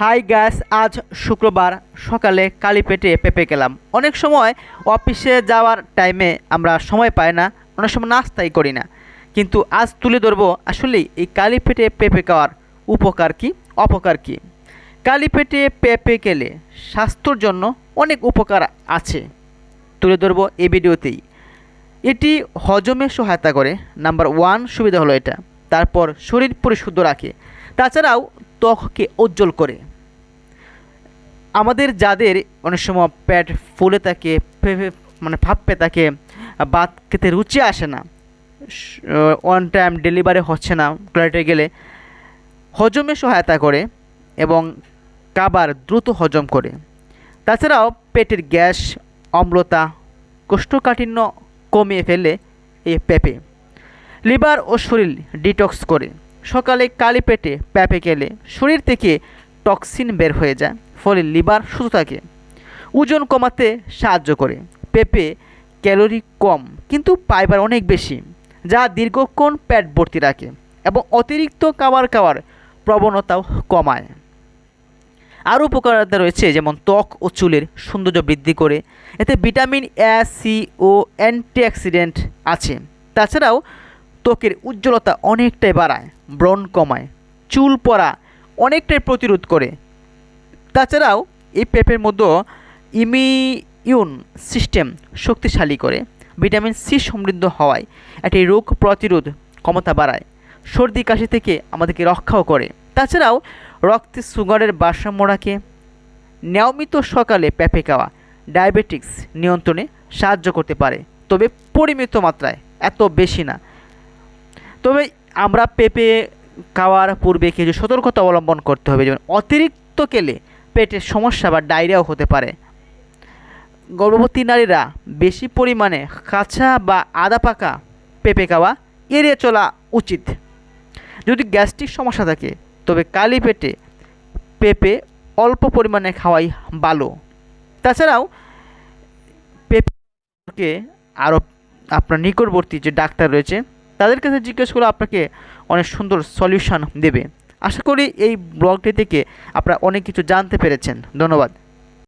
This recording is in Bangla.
হাই গ্যাস, আজ শুক্রবার। সকালে কালি পেটে পেঁপে গেলাম অনেক সময় অফিসে যাওয়ার টাইমে আমরা সময় পাই না, অনেক সময় নাস্তাই করি না। কিন্তু আজ তুলে ধরবো আসলে এই কালি পেটে পেঁপে খাওয়ার উপকার কি, অপকার কি? কালি পেটে পেঁপে গেলে স্বাস্থ্যর জন্য অনেক উপকার আছে। তুলে ধরবো এই ভিডিওতেই। এটি হজমে সহায়তা করে। নাম্বার ওয়ান সুবিধা হলো এটা। তারপর শরীর পরিশুদ্ধ রাখে। তাছাড়াও ত্বককে উজ্জ্বল করে। আমাদের যাদের অনেক সময় পেট ফুলে থাকে মানে ভাববে থাকে, ভাত খেতে রুচি আসে না ওয়ান টাইম ডেলিভারি হচ্ছে না টয়লেটে গেলে হজমে সহায়তা করে এবং খাবার দ্রুত হজম করে। তাছাড়াও পেটের গ্যাস, অম্লতা, কোষ্ঠকাঠিন্য কমিয়ে ফেলে এই পেঁপে, লিভার ও শরীর ডিটক্স করে। সকালে কালি পেটে পেঁপে গেলে শরীর থেকে টক্সিন বের হয়ে যায়, ফলে লিভার সুস্থ থাকে। ওজন কমাতে সাহায্য করে। পেঁপে ক্যালোরি কম, কিন্তু ফাইবার অনেক বেশি, যা দীর্ঘক্ষণ পেট ভর্তি রাখে এবং অতিরিক্ত খাবার খাওয়ার প্রবণতাও কমায়। আরও উপকারিতা রয়েছে, যেমন ত্বক ও চুলের সৌন্দর্য বৃদ্ধি করে। এতে ভিটামিন এ, সি ও অ্যান্টিঅক্সিডেন্ট আছে। তাছাড়াও ত্বকের উজ্জ্বলতা অনেকটাই বাড়ায়, ব্রণ কমায়, চুল পড়া অনেকটাই প্রতিরোধ করে। তাছাড়াও এই পেঁপের মধ্যে ইমিউন সিস্টেম শক্তিশালী করে, ভিটামিন সি সমৃদ্ধ হওয়ায় এটি রোগ প্রতিরোধ ক্ষমতা বাড়ায়, সর্দি, কাশি থেকে আমাদেরকে রক্ষাও করে। তাছাড়াও রক্তে সুগারের ভারসাম্য নিয়মিত সকালে পেঁপে খাওয়া ডায়াবেটিক্স নিয়ন্ত্রণে সাহায্য করতে পারে, তবে পরিমিত মাত্রায়, এত বেশি না। তবে আমরা পেঁপে খাওয়ার পূর্বে কিছু সতর্কতা অবলম্বন করতে হবে। যেমন অতিরিক্ত কেলে পেটের সমস্যা বা ডায়রিয়াও হতে পারে। গর্ভবতী নারীরা বেশি পরিমাণে কাঁচা বা আদা পাকা পেঁপে খাওয়া এড়িয়ে চলা উচিত। যদি গ্যাস্ট্রিক সমস্যা থাকে, তবে কালি পেটে পেঁপে অল্প পরিমাণে খাওয়াই ভালো। তাছাড়াও পেঁপেকে আরও আপনার নিকটবর্তী যে ডাক্তার রয়েছে তাদের কাছে জিজ্ঞেস করে আপনাকে অনেক সুন্দর সলিউশন দেবে। আশা করি এই ব্লগটি থেকে আপনারা অনেক কিছু জানতে পেরেছেন। ধন্যবাদ।